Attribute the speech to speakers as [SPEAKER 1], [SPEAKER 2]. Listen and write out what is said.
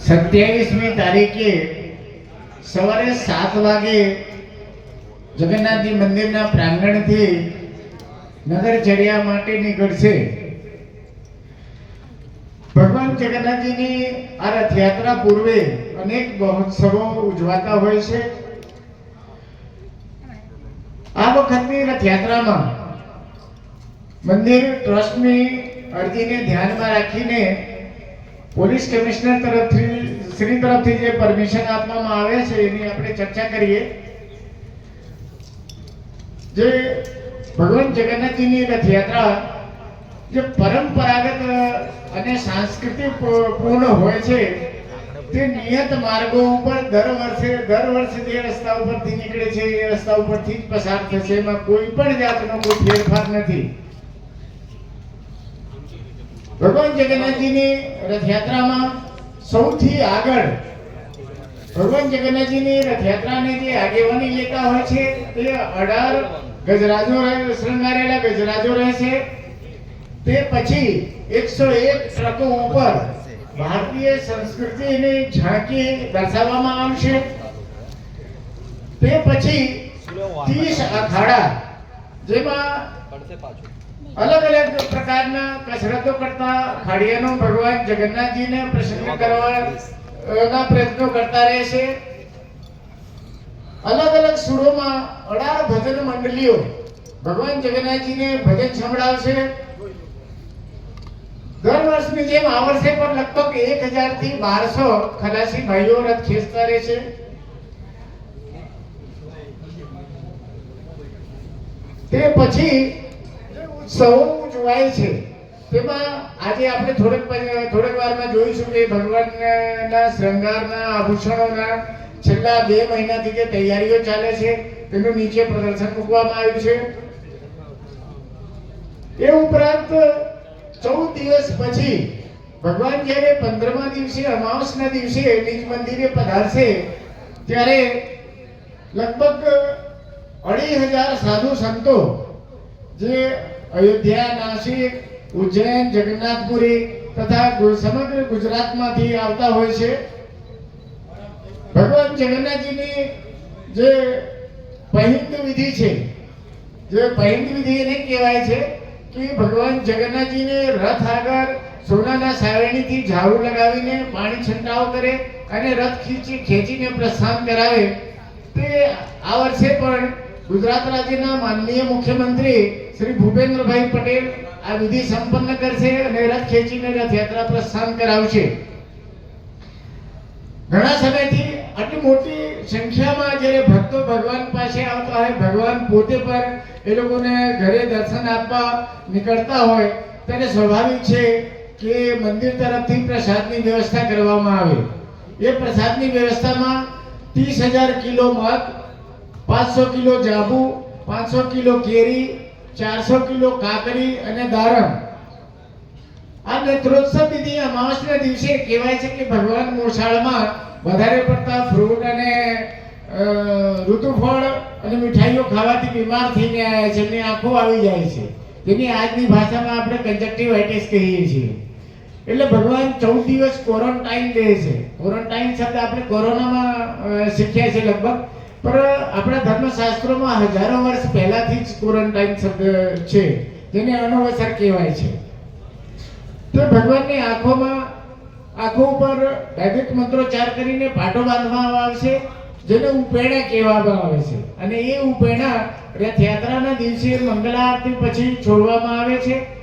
[SPEAKER 1] સત્યાવીસમી તારીખે સવારે સાત વાગે જગન્નાથજી મંદિરના પ્રાંગણથી નગરચર્યા માટે નીકળશે. ભગવાન જગન્નાથજીની આ રથયાત્રા પૂર્વે અનેક મહોત્સવો ઉજવાતા હોય છે. આ વખતની રથયાત્રામાં મંદિર ટ્રસ્ટની અરજીને ધ્યાનમાં રાખીને પોલીસ કમિશનર તરફથી, શ્રી તરફથી જે પરમિશન આપવામાં આવે છે, એની આપણે ચર્ચા કરીએ. જે ભગવાન જગન્નાથજીની રથયાત્રા જે પરંપરાગત અને સાંસ્કૃતિક પૂર્ણ હોય છે, તે નિયત માર્ગો ઉપર દર વર્ષે દર વર્ષે જે રસ્તા ઉપરથી નીકળે છે, એ રસ્તા ઉપરથી જ પસાર થશે. એમાં કોઈ પણ જાતનો કોઈ ફેરફાર નથી. ભગવાન જગન્નાથજીની રથયાત્રામાં સૌથી આગળ ભગવાન જગન્નાથજીની રથયાત્રાની જે આગેવાની લેતા હોય છે, તે અઢાર ગજરાજો શણગારેલા ગજરાજો રહેશે તે પછી એકસો એક ટ્રકો ઉપર ભારતીય સંસ્કૃતિની ઝાંકી દર્શાવવામાં આવશે. તે પછી ત્રીસ અખાડા જેમાં અલગ અલગ પ્રકારના કસરતો કરતા ખાડિયાનો ભગવાન જગન્નાથજીને પ્રસન્ન કરવાના પ્રયત્નો કરતા રહેશે અલગ અલગ સુરોમાં અઢાર ભજન મંડળીઓ ભગવાન જગન્નાથજીને ભજન સંભળાવશે. દર વર્ષની જેમ આ વર્ષે પણ લગભગ એક હજારથી બારસો ખલાસી ભાઈઓ રથ ખેંચતા રહેશે તે પછી જે જોવાય છે. તેમાં આજે આપણે થોડેક થોડેક વારમાં જોઈશું કે ભગવાનના શૃંગારના આભૂષણોના છેલ્લા બે મહિનાથી જે તૈયારીઓ ચાલે છે, તેનું નીચે પ્રદર્શન મૂકવામાં આવ્યું છે. એ ઉપરાંત ચૌદ દિવસ પછી ભગવાન જ્યારે પંદરમા દિવસે, અમાવસના દિવસે નિજ મંદિરે પધારશે, ત્યારે લગભગ અઢી હજાર સાધુ સંતો જે અયોધ્યા નાસિક ઉજ્જૈન, જગન્નાથપુરી તથા સમગ્ર ગુજરાતમાંથી આવતા હોય છે. ભગવાન જગન્નાથજીની જે પહિંદ વિધિ છે, જે પહિંદ વિધિ એને કહેવાય છે કે ભગવાન જગન્નાથજીને રથ આગળ સોનાના સારણીથી ઝાડુ લગાવીને પાણી છંટાવ કરે અને રથ ખીચી ખેંચીને પ્રસ્થાન કરાવે તે આ વર્ષે પણ ગુજરાત રાજ્યના માનનીય મુખ્યમંત્રી શ્રી ભૂપેન્દ્રભાઈ પટેલ આ વિધિ સંપન્ન કરશે અને રથ ખેંચીને રથયાત્રા પ્રસ્થાન કરાવશે. ઘણા સમયથી આટલી મોટી સંખ્યામાં જ્યારે ભક્તો ભગવાન પાસે આવતા હોય, ભગવાન પોતે પણ એ લોકોને ઘરે દર્શન આપવા નીકળતા હોય ત્યારે સ્વાભાવિક છે કે મંદિર તરફથી પ્રસાદની વ્યવસ્થા કરવામાં આવે. એ પ્રસાદની વ્યવસ્થામાં ત્રીસ હજાર કિલો મગ પાંચસો કિલો જાંબુ, પાંચસો કિલો કેરી, ચારસો કિલો કાકડી અને દારમ. આ નેત્રોત્સવ વિધિ અમાવસના દિવસે કહેવાય છે કે ભગવાન મોસાળમાં વધારે પડતા ફ્રૂટ અને ઋતુફળ અને મીઠાઈઓ ખાવાથી બીમાર થઈને આવ્યા છે, એમની આંખો આવી જાય છે. જેની આજની ભાષામાં આપણે કંજક્ટિવાઇટિસ કહીએ છીએ. એટલે ભગવાન ચૌદ દિવસ ક્વોરન્ટાઇન રહે છે. ક્વોરન્ટાઇન શબ્દ આપણે કોરોનામાં શીખ્યા છે લગભગ. પણ આપણા ધર્મશાસ્ત્રોમાં હજારો વર્ષ પહેલાથી જ ક્વોરન્ટાઇન શબ્દ છે, જેને અનવસર કહેવાય છે. તો ભગવાનની આંખોમાં, આંખો ઉપર વૈદિક મંત્રોચ્ચાર કરીને પાટો બાંધવામાં આવશે જેને ઉપેણા કહેવામાં આવે છે. અને એ ઉપેણા રથયાત્રાના દિવસે મંગળા આરતી પછી છોડવામાં આવે છે.